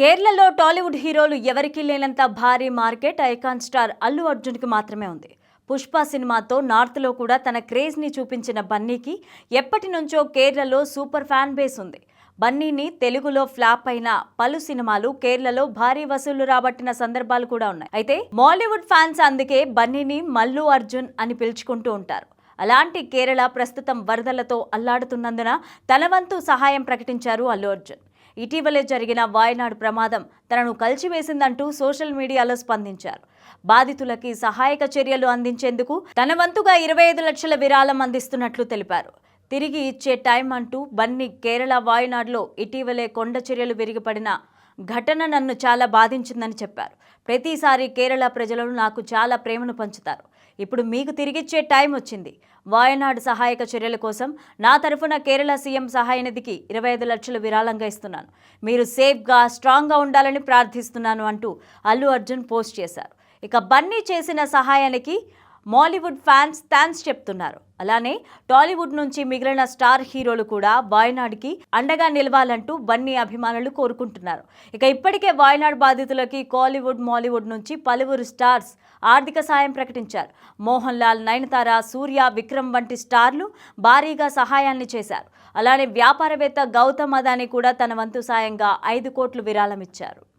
కేరళలో టాలీవుడ్ హీరోలు ఎవరికీ లేనంత భారీ మార్కెట్ ఐకాన్ స్టార్ అల్లు అర్జున్కి మాత్రమే ఉంది. పుష్ప సినిమాతో నార్త్లో కూడా తన క్రేజ్ని చూపించిన బన్నీకి ఎప్పటి నుంచో కేరళలో సూపర్ ఫ్యాన్ బేస్ ఉంది. బన్నీని తెలుగులో ఫ్లాప్ అయిన పలు సినిమాలు కేరళలో భారీ వసూళ్ళు రాబట్టిన సందర్భాలు కూడా ఉన్నాయి. అయితే మాలీవుడ్ ఫ్యాన్స్ అందుకే బన్నీని మల్లు అర్జున్ అని పిలుచుకుంటూ ఉంటారు. అలాంటి కేరళ ప్రస్తుతం వరదలతో అల్లాడుతున్నందున తన వంతు సహాయం ప్రకటించారు అల్లు అర్జున్. ఇటీవలే జరిగిన వాయనాడు ప్రమాదం తనను కలిచివేసిందంటూ సోషల్ మీడియాలో స్పందించారు. బాధితులకి సహాయక చర్యలు అందించేందుకు తన వంతుగా ఇరవై ఐదు లక్షల విరాళం అందిస్తున్నట్లు తెలిపారు. తిరిగి ఇచ్చే టైం అంటూ బన్నీ కేరళ వాయనాడులో ఇటీవలే కొండ చర్యలు విరిగిపడిన ఘటన నన్ను చాలా బాధించిందని చెప్పారు. ప్రతిసారి కేరళ ప్రజలను నాకు చాలా ప్రేమను పంచుతారు. ఇప్పుడు మీకు తిరిగిచ్చే టైం వచ్చింది. వాయనాడు సహాయక చర్యల కోసం నా తరఫున కేరళ సీఎం సహాయ నిధికి ఇరవై ఐదు లక్షలు విరాళంగా ఇస్తున్నాను. మీరు సేఫ్గా స్ట్రాంగ్గా ఉండాలని ప్రార్థిస్తున్నాను అంటూ అల్లు అర్జున్ పోస్ట్ చేశారు. ఇక బన్నీ చేసిన సహాయానికి మాలీవుడ్ ఫ్యాన్స్ థ్యాంక్స్ చెప్తున్నారు. అలానే టాలీవుడ్ నుంచి మిగిలిన స్టార్ హీరోలు కూడా వాయనాడ్కి అండగా నిలవాలంటూ బన్నీ అభిమానులు కోరుకుంటున్నారు. ఇక ఇప్పటికే వాయనాడ్ బాధితులకి కాలీవుడ్ మాలీవుడ్ నుంచి పలువురు స్టార్స్ ఆర్థిక సాయం ప్రకటించారు. మోహన్ లాల్ నయనతార సూర్య విక్రమ్ వంటి స్టార్లు భారీగా సహాయాన్ని చేశారు. అలానే వ్యాపారవేత్త గౌతమ్ అదాని కూడా తన వంతు సాయంగా ఐదు కోట్లు విరాళం ఇచ్చారు